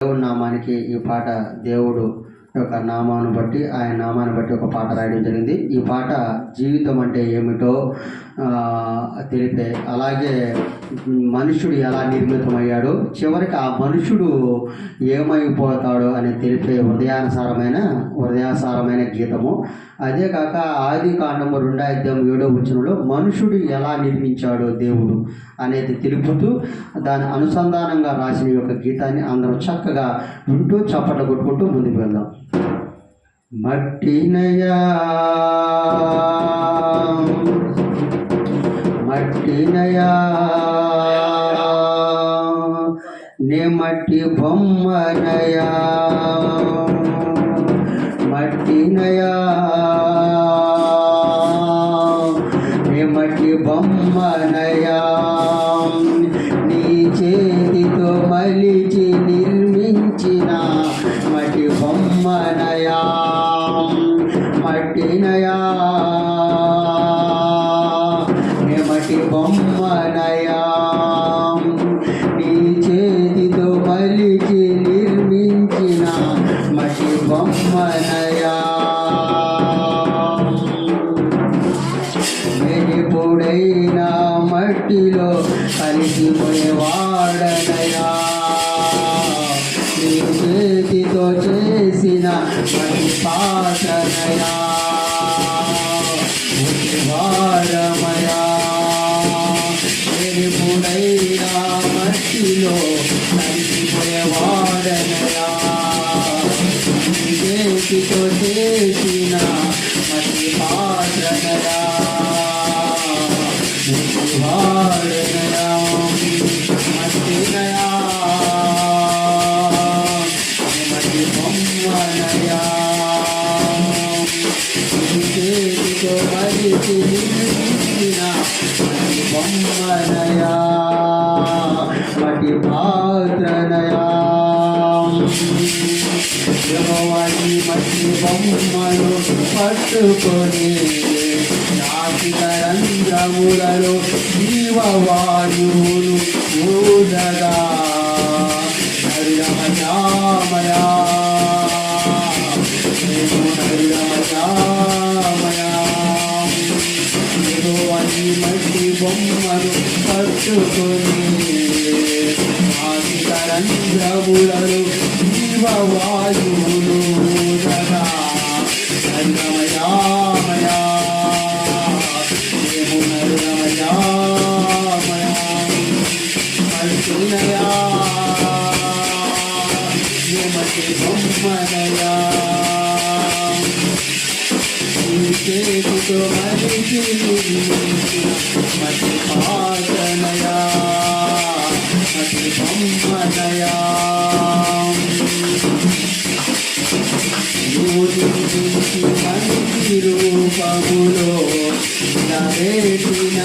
దేవుడు నామానికి ఈ పాట దేవుడు యొక్క నామాను బట్టి ఆయన నామాన్ని బట్టి ఒక పాట రాయడం జరిగింది. ఈ పాట జీవితం అంటే ఏమిటో తెలిపే. అలాగే మనుషుడు ఎలా నిర్మితమయ్యాడు చివరికి ఆ మనుషుడు ఏమైపోతాడో అని తెలిపే హృదయానుసారమైన హృదయాసారమైన గీతము. అదే కాక ఆది కాండము రెండాయిద్యం ఏడో వచనంలో మనుషుడు ఎలా నిర్మించాడో దేవుడు అనేది తెలుపుతూ దాని అనుసంధానంగా రాసిన యొక్క గీతాన్ని అందరం చక్కగా వింటూ చప్పట్లు కొట్టుకుంటూ ముందుకు వెళ్దాం. మట్టినయా మట్టినయా నే మట్టి బొమ్మనయా వారమయా మరిచి నిర్మించిన మట్టి బొమ్మనయా మట్టి పాత్రనయా మట్టి బొమ్మలు పట్టుకొని నాసిక రంధ్రములలో జీవవాయువులు ఊదగా హరిరమయామయా మట్టి బొమ్మలు పట్టుకొని నాసిక రంధ్రములలో జీవవాయువులు ఊదగా హరిరమయామయా నేను హరిరమయామయా మల్కినయా యమతి బొమ్మనయా చేతితో మరిచి మతి పాటనయా మతి బొమ్మనయా రూపములో నవేటిన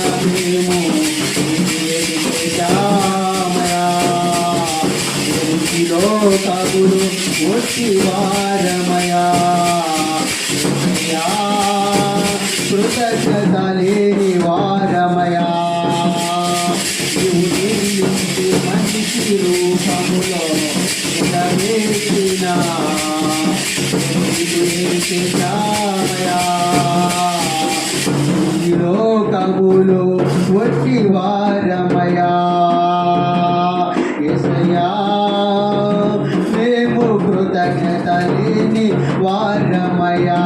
వచ్చి వారమయ లోకములు వచ్చి వారమయా. యేసయ్యా మేము కృతజ్ఞత లేని వారమయా.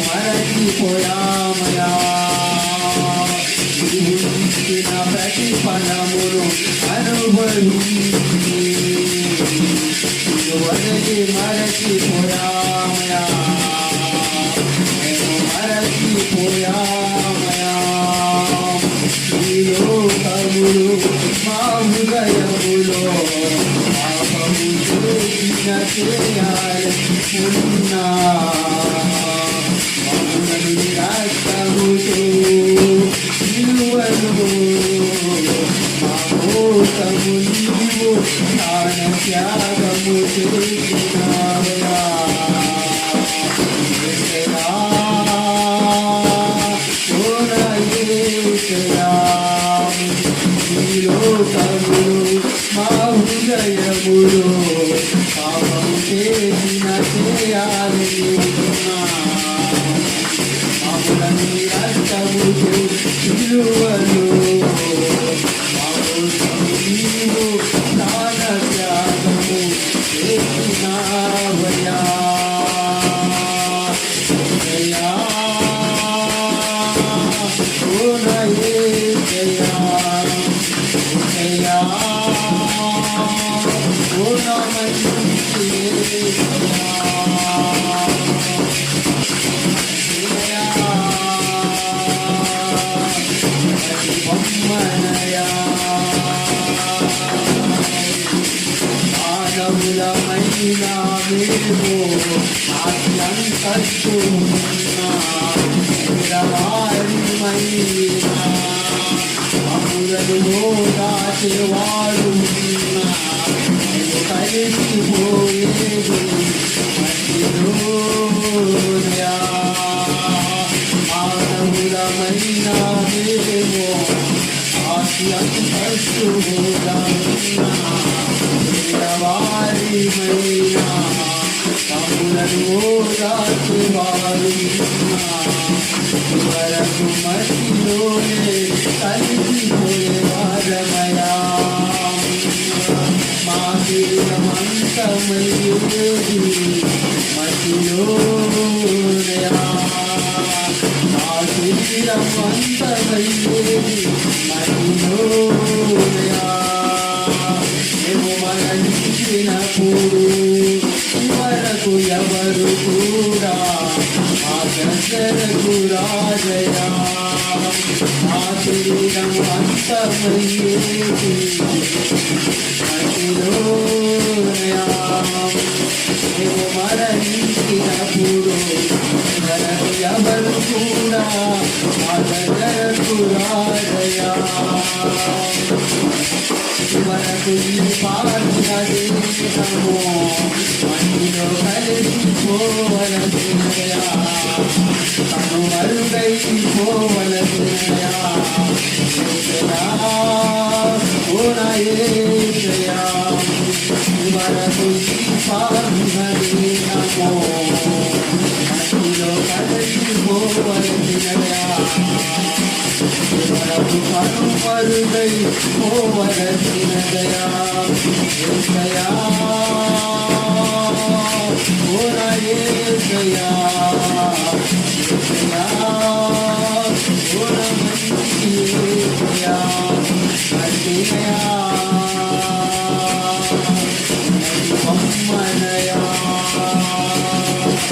మేము మరచిపోయామయా ఇచ్చిన ప్రతిఫలమును అనుభవించి నిన్ను వదిలి మరచిపోయామయా మేము మరచిపోయామయా ఈ లోకములు మా హృదయములో పాపము చేసిన చేయాలనుకున్నా మమ్మల్ని you and మానవులమైన మేము ఆత్యంతస్తున్నా అములను దాచేవాడు కలిసిపోయేది మట్టిలోయా మానవులమైన మేము వరకు మట్టిలోనే కలిసిపోయేవారమయా మా శరీరమంతమయ్యేది మట్టిలోనయా మా మేము వరకు ఎవరు కూడా ఆ దగ్గరకు రాజయా. మా శరీరం అంతమయ్యేది మేము మరణించినప్పుడు వరకు ఎవరు కూడా ఆ దగ్గరకు వరకు ఈ పాడిన దేశము మట్టిలో కలిసిపోవలసినయా తను మరుగైపోవలసినయా ఓనయేషయా వరకు ఈ పాడిన దేశము మట్టిలో కలిసిపోవలసినయా వరకు కనుమరుగై పోవలసిన దయా